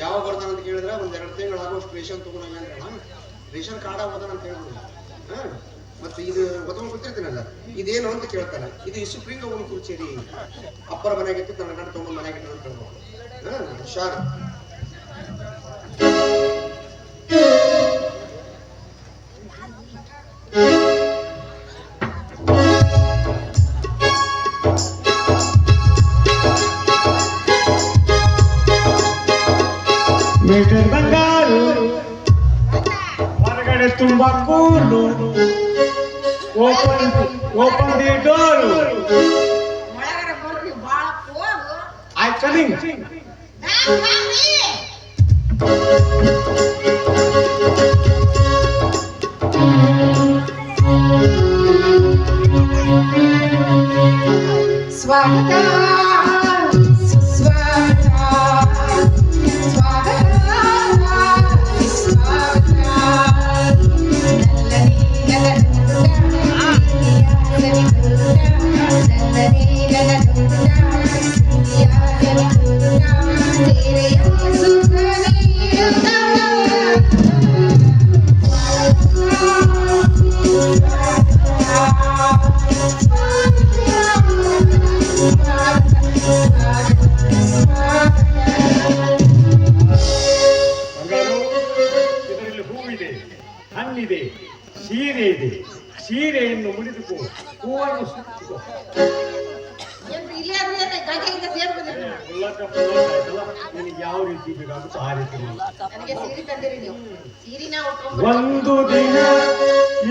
ಯಾವಾಗ ಬರ್ತಾನ ಅಂತ ಕೇಳಿದ್ರೆ ಒಂದ್ ಎರಡು ತಿಂಗಳು ಆಗೋಷ್ಟು ರೇಷನ್ ತಗೊಂಡಂಗ ರೇಷನ್ ಕಾರ್ಡ್ ಹೋದಾನ ಅಂತ ಹೇಳ್ಬೋದು ಹಾ? ಮತ್ತೆ ಇದು ಹೊತ್ಕೊಂಡು ಕೂತಿರ್ತೀನಲ್ಲ ಇದೇನು ಅಂತ ಕೇಳ್ತಾನೆ. ಇದು ಸುಪ್ರೀಂ ಕೋರ್ಟ್ ಕುರ್ಚೇರಿ ಅಪ್ಪರ ಮನೆಗೆ ಇತ್ತು ನನ್ನ ಗಂಡ ತಗೊಂಡು ಮನೆಗೆ ಅಂತ ಹೇಳ್ಬೋದು ಹಾ, ಹುಷಾರ್. ಮೇಜರ್ ಬಂಗಾರು ಹೊರಗಡೆ ತುಂಬಾ cool open open the door ಒಳಗಡೆ ಬರ್ರಿ, ಬಾಳ ಹೋಗು. ಐ ಕಮಿಂಗ್ ನಾನ್ ಬರ್ರಿ. ಸ್ವಾಗತ ಸೀರೆ ಇದೆ ಸೀರೆಯನ್ನು ಮುಡಿದುಕೋ ಹೂವನ್ನು ಸುತ್ತಿಕೋ. ಯಾವ ರೀತಿ ಬೇಕಾಗುತ್ತೋ ಆ ರೀತಿ ಒಂದು ದಿನ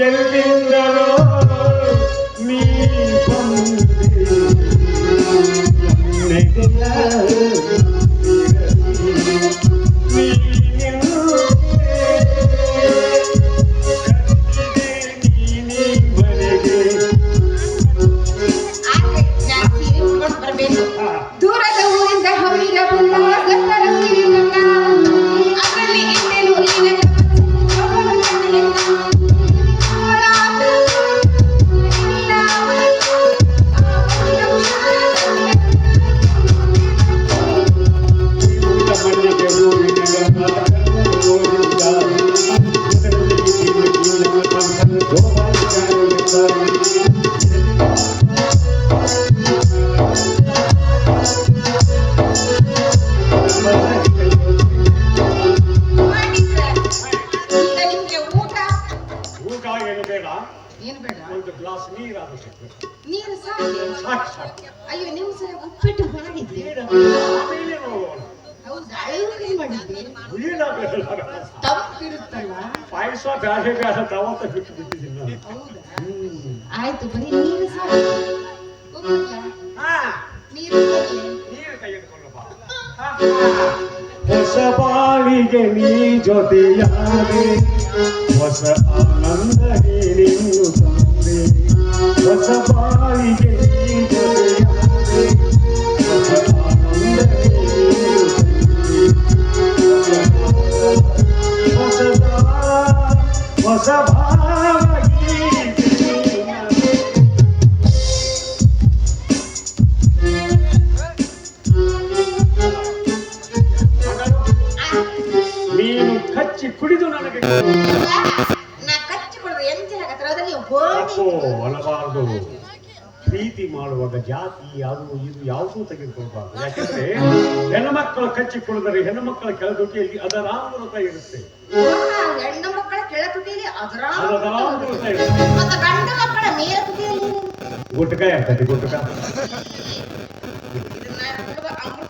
ಎಲ್ಲಿಂದಲೋ ನೀ ಬಂದೆ ಏನು ಬೇಡ ತಪ್ಪಿರುತ್ತಲ್ಲ ಪಾಯಸ ಬೇರೆ ಬೇರೆ ತವತ್ತ ಬಿಟ್ಟು ಬಿಟ್ಟಿದ್ದೀನಿ ಆಯ್ತು ಬರೀ ನೀರು ಸಾಕು ನೀರು? ನೀರು ಹೊಸ ಬಾಳಿಗೆ ನೀ ಜೊತೆಯಾದೆ ಹೊಸ ಆನಂದ ನೀನು ನೀನು ಕಚ್ಚಿ ಕುಡಿದು ನನಗೆ ಕಚ್ಚಿ ಪ್ರೀತಿ ಮಾಡುವಾಗ ಜಾತಿ ಅದು ಇದು ಯಾವುದೂ ತೆಗೆದುಕೊಳ್ಬಾರ್ದು ಯಾಕಂದ್ರೆ ಹೆಣ್ಣು ಮಕ್ಕಳು ಕುಡಿದರೆ ಹೆಣ್ಣು ಮಕ್ಕಳ ಕೆಳದೊಟ್ಟಿಯಲ್ಲಿ ಅದರ ಅಮೃತ ಇರುತ್ತೆ. ಹೆಣ್ಣು ಮಕ್ಕಳ ಕೆಳ ತುಟಿಯಲ್ಲಿ ಅದರ ಅದರ ಅಮೃತ ಇರುತ್ತೆ ಮತ್ತೆ ಗಂಡು ಮಕ್ಕಳ ಮೇಲ ತುಟಿಯಲ್ಲಿ ಗುಟ್ಕ ಇರ್ತದೆ ಗುಟ್ಕ ಇದನ್ನ ಅಮೃತ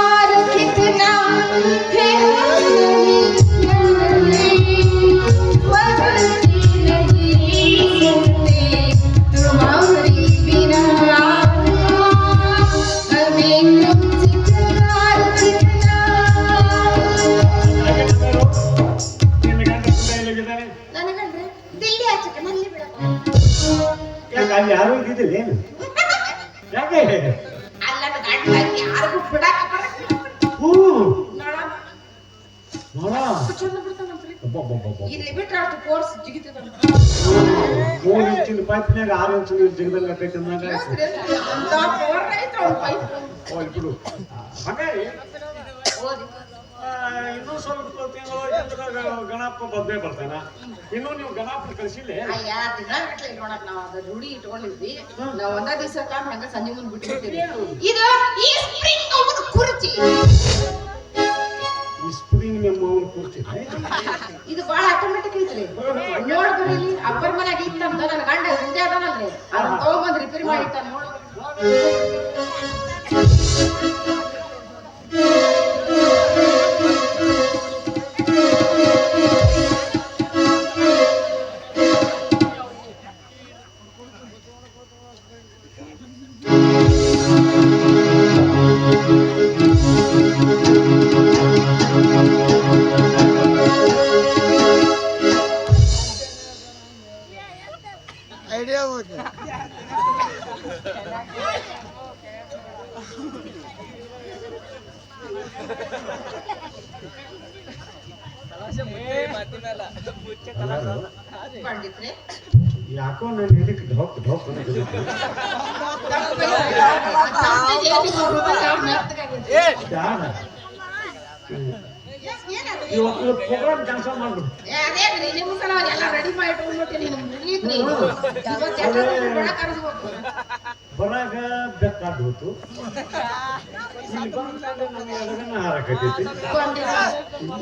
ಕೋರ್ಸ್ ಜಿಗಿತದ ಮೂರು ಇಂಚಿನ ಪೈಪ್ನಾಗ ಆರು ಇಂಚಿನ ಜಿಗದಂಗ ಅವ್ನ ಪೈಪ್ ಹೋಗ್ಲಿ ಬಿಡು. ಹಾಗಾಗಿ ಇನ್ನೂ ಸ್ವಲ್ಪ ತಿಂಗಳು ಗಣಪ ಬಂದೇ ಬರ್ತಾನ. ಇನ್ನೂ ನೀವು ಗಣಪ ಕಳಿಸಿಲ್ಲ? ಅಯ್ಯ ದಿನ ಗಟ್ಲೆ ನೋಡಕ್ ನಾವ್ ಅದ ರೂಢಿ ಇಟ್ಕೊಂಡಿದ್ವಿ. ನಾವು ಒಂದ ದಿವಸ ಕಾಮ್ ಹಂಗ ಸಂಜೆ ಮುಂದೆ ಬಿಟ್ಟಿರ್ತೀವಿ ಇದು ಈ ಸ್ಪ್ರಿಂಗ್ ಅವನ ಕುರ್ಚಿ. ಈ ಸ್ಪ್ರಿಂಗ್ ನಮ್ಮ ಇದು. ಬಾಳ ಆಟೋಮ್ಯಾಟಿಕ್ ಐತ್ರಿ ನೋಡ್ ಬರ್ರಿ ಇಲ್ಲಿ ಅಪ್ಪರ್ ಮನೆಯಾಗ ಇತ್ತಂತ ನನ್ನ ಗಂಡ ಹಿಂದೆ ಅದಾನಲ್ರಿ ಅದನ್ನ ತಗೊಂಬಂದ್ ರಿಪೇರಿ ಮಾಡಿಟ್ಟ ನೋಡು. ಐಡಿಯಾ ಹೋಗಿ ಯಾಕೋ ನಾನು ಇದಕ್ಕೆ ಢೋಕ್ ಢೋಕ್. ಇವತ್ತು ಪ್ರೋಗ್ರಾಮ್ ಕ್ಯಾನ್ಸಲ್ ಮಾಡ್ಬಿಡು. ರೆಡಿ ಮಾಡಿ ಇಟ್ಕೊಂಡ್ಬಿಟ್ಟು ನೀನು ಕರೆಸ್ಬೇಕು ಬರಾಗ ಬೆಕ್ಕಾಡ್ ಹೋತು.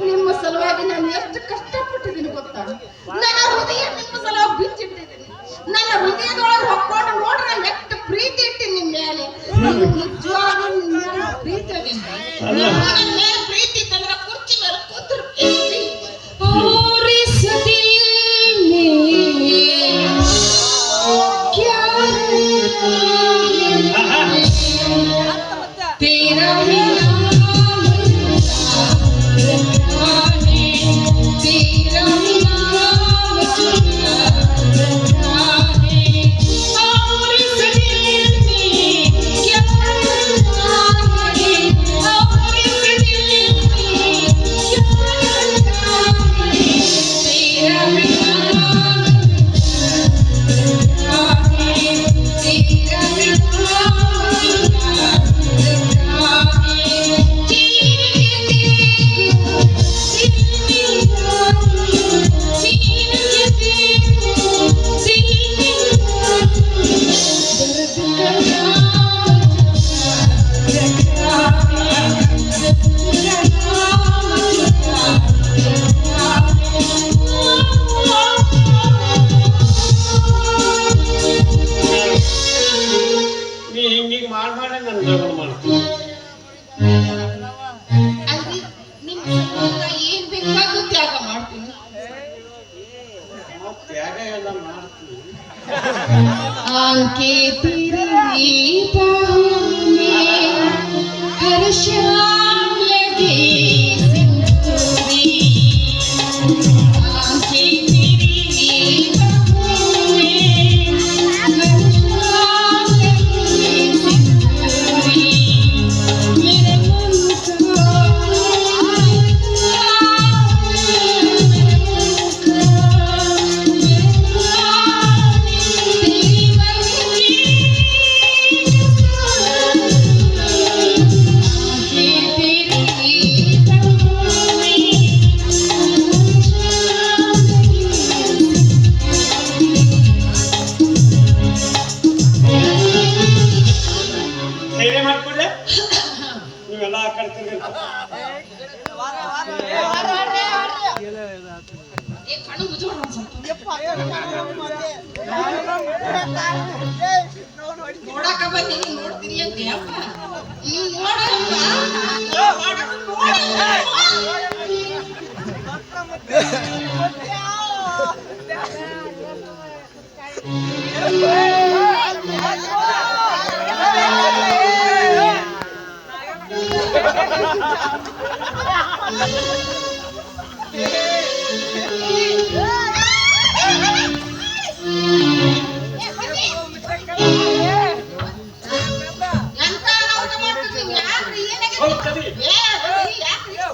ನಿಮ್ಮ ಸಲುವಾಗಿ ನಾನು ಎಷ್ಟು ಕಷ್ಟಪಟ್ಟಿದ್ದೀನಿ ಗೊತ್ತಾ? ನನ್ನ ಹೃದಯ ನಿಮ್ಮ ಸಲುವಾಗಿ ಬಿಚ್ಚಿಟ್ಟಿದ್ದೀನಿ. ನನ್ನ ಹೃದಯದೊಳಗೆ ಹೊಕ್ಕೊಂಡು ನೋಡ್ರಿ ನಂಗೆ ಎಷ್ಟು ಪ್ರೀತಿ ಇಟ್ಟಿನಿ ನಿಮ್ಮ ಮೇಲೆ. ನಿಜವಾಗ್ಲೂ ನಿಮ್ಮ ಪ್ರೀತಿ ಅದೇನ್ರಿ?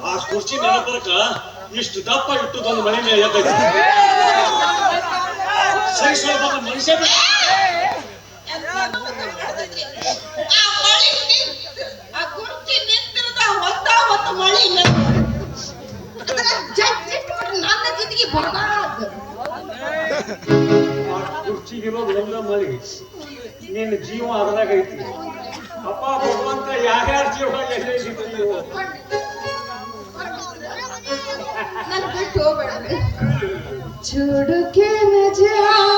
ಆ ಕುರ್ಚಿ ನೆನಪರಕ ಇಷ್ಟು ದಪ್ಪ ಇಟ್ಟುದೊಂದು ಮನೆ ಮೇಲೆ ಎದ್ದೈತಿ ಸ್ವಲ್ಪ ಮನುಷ್ಯ ಕುರ್ಚಿಗಿರೋದು ಎಲ್ಲ ಮಳಿ ನಿನ್ನ ಜೀವ ಅದ್ರಾಗ ಐತಿ ಅಪ್ಪ ಭಗವಂತ ಯಾರ್ಯಾರ ಜೀವ ಎಲ್ಲೆಲ್ಲಿ ಬಿಟ್ಟು 家。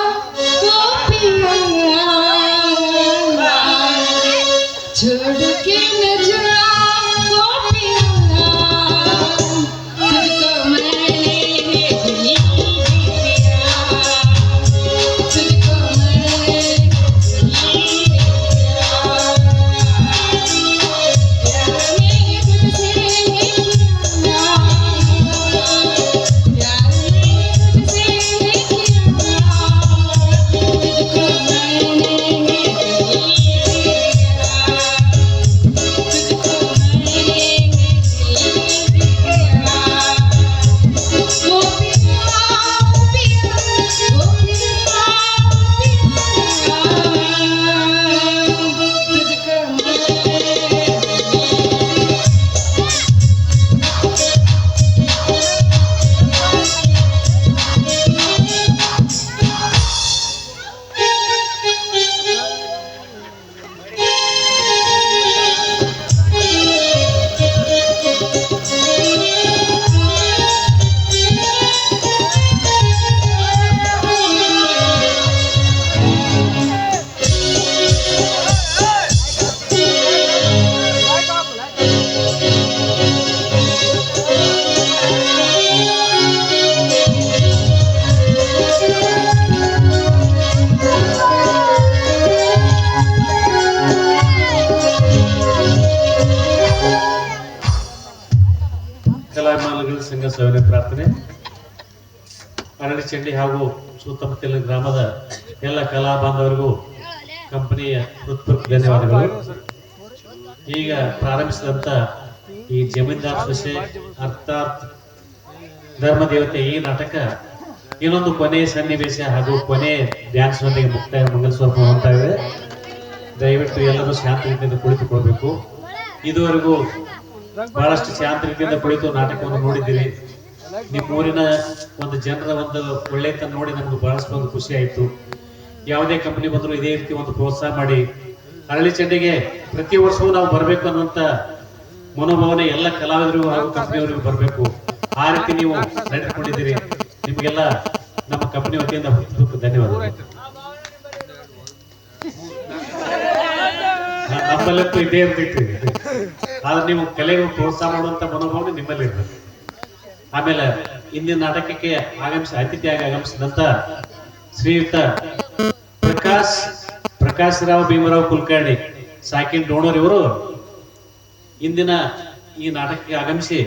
ಸೇವನೆ ಪ್ರಾರ್ಥನೆ. ಅರಳಿ ಚಂಡಿ ಹಾಗೂ ಸುತ್ತಮುತ್ತಲಿನ ಗ್ರಾಮದ ಎಲ್ಲ ಕಲಾ ಬಾಂಧವರಿಗೂ ಕಂಪನಿಯ ಹೃತ್ಪೂರ್ವಕ ಧನ್ಯವಾದಗಳು. ಈಗ ಪ್ರಾರಂಭಿಸಿದಂತ ಈ ಜಮೀನ್ದಾರ್ ಸೊಸೆ ಅರ್ಥಾತ್ ಧರ್ಮ ದೇವತೆ ಈ ನಾಟಕ ಇನ್ನೊಂದು ಕೊನೆ ಸನ್ನಿವೇಶ ಹಾಗೂ ಕೊನೆ ಡ್ಯಾನ್ಸ್ ನೊಂದಿಗೆ ಮುಕ್ತಾಯ ಮಂಗಲ ಸ್ವರೂಪ ಹೊಂದ್ತಾ ಇದೆ. ದಯವಿಟ್ಟು ಎಲ್ಲರೂ ಶಾಂತ ರೀತಿಯಿಂದ ಕುಳಿತುಕೊಳ್ಬೇಕು. ಇದುವರೆಗೂ ಬಹಳಷ್ಟು ಶಾಂತ ರೀತಿಯಿಂದ ಕುಳಿತು ನಾಟಕವನ್ನು ನೋಡಿದ್ದೀರಿ. ನಿಮ್ಮ ಊರಿನ ಒಂದು ಜನರ ಒಂದು ಒಳ್ಳೆತನ ನೋಡಿ ನಮ್ಗೆ ಬಹಳಷ್ಟು ಒಂದು ಖುಷಿ ಆಯ್ತು. ಯಾವುದೇ ಕಂಪನಿ ಬಂದರೂ ಇದೇ ರೀತಿ ಒಂದು ಪ್ರೋತ್ಸಾಹ ಮಾಡಿ. ಅರಳಿ ಚಂಡಿಗೆ ಪ್ರತಿ ವರ್ಷವೂ ನಾವು ಬರಬೇಕು ಅನ್ನುವಂತ ಮನೋಭಾವನೆ ಎಲ್ಲ ಕಲಾವಿದರಿಗೂ ಹಾಗೂ ಕಂಪನಿಯವರಿಗೂ ಬರಬೇಕು. ಆ ರೀತಿ ನೀವು ನಡೆದುಕೊಂಡಿದ್ದೀರಿ. ನಿಮಗೆಲ್ಲ ನಮ್ಮ ಕಂಪನಿ ವತಿಯಿಂದ ಧನ್ಯವಾದ ನಮ್ಮಲ್ಲಂತೂ ಇದೇ ಇರ್ತೈತಿ. ಆದ್ರೆ ನೀವು ಕಲೆಗೆ ಪ್ರೋತ್ಸಾಹ ಮಾಡುವಂತ ಮನೋಭಾವನೆ ನಿಮ್ಮಲ್ಲಿ ಇರ್ತದೆ ಆಮೇಲೆ ಇಂದಿನ ನಾಟಕಕ್ಕೆ ಆಗಮಿಸಿ ಅತಿಥಿಯಾಗಿ ಆಗಮಿಸಿದಂತ ಶ್ರೀಯುತ ಪ್ರಕಾಶ್ ಪ್ರಕಾಶ್ ರಾವ್ ಭೀಮರಾವ್ ಕುಲಕರ್ಣಿ, ಸಾಕಿನ್ ಡೋಣೂರ್ ಇವರು ಇಂದಿನ ಈ ನಾಟಕಕ್ಕೆ ಆಗಮಿಸಿ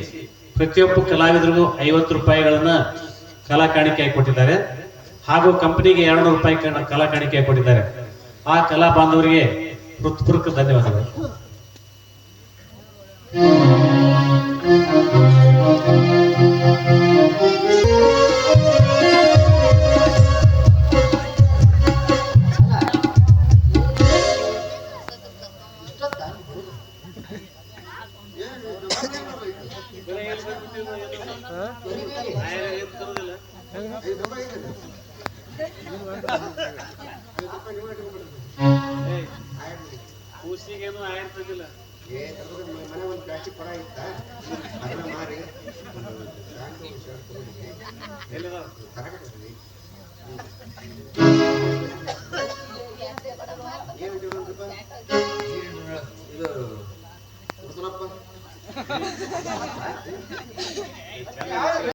ಪ್ರತಿಯೊಬ್ಬ ಕಲಾವಿದರಿಗೂ ಐವತ್ತು ರೂಪಾಯಿಗಳನ್ನ ಕಲಾ ಕಾಣಿಕೆಯಾಗಿ ಕೊಟ್ಟಿದ್ದಾರೆ ಹಾಗೂ ಕಂಪನಿಗೆ ಎರಡು ನೂರು ರೂಪಾಯಿ ಕಲಾ ಕಾಣಿಕೆಯಾಗಿ ಕೊಟ್ಟಿದ್ದಾರೆ ಆ ಕಲಾ ಬಾಂಧವರಿಗೆ ಹೃತ್ಪೂರ್ವಕ ಧನ್ಯವಾದಗಳು. ಏ ತಗೊಂಡು ಮನೆ ಒಂದು ಪ್ಲಾಸ್ಟಿಕ್ ಕೊಡ ಇತ್ತ ಅದನ್ನ ಮಾರಿ? ಇದು